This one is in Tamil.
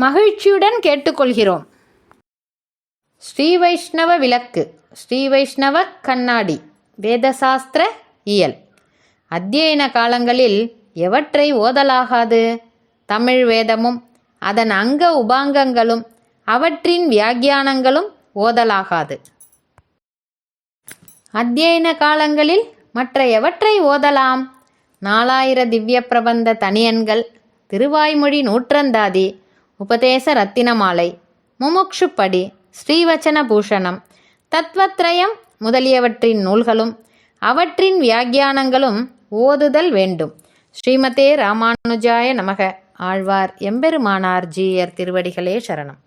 மகிழ்ச்சியுடன் கேட்டுக்கொள்கிறோம். ஸ்ரீ வைஷ்ணவ விளக்கு ஸ்ரீ வைஷ்ணவ கண்ணாடி வேதசாஸ்திர இயல். அத்தியன காலங்களில் எவற்றை ஓதலாகாது? தமிழ் வேதமும் அதன் அங்க உபாங்கங்களும் அவற்றின் வியாக்கியானங்களும் ஓதலாகாது. அத்தியன காலங்களில் மற்ற எவற்றை ஓதலாம்? நாலாயிர திவ்ய பிரபந்த தனியன்கள் திருவாய்மொழி நூற்றந்தாதி உபதேச ரத்தினமாலை முமுக்ஷுப்படி ஸ்ரீவச்சன பூஷணம் தத்வத்ரயம் முதலியவற்றின் நூல்களும் அவற்றின் வியாக்கியானங்களும் ஓதுதல் வேண்டும். ஸ்ரீமதே ராமானுஜாய நமக. ஆழ்வார் எம்பெருமானார் ஜீயர் திருவடிகளே சரணம்.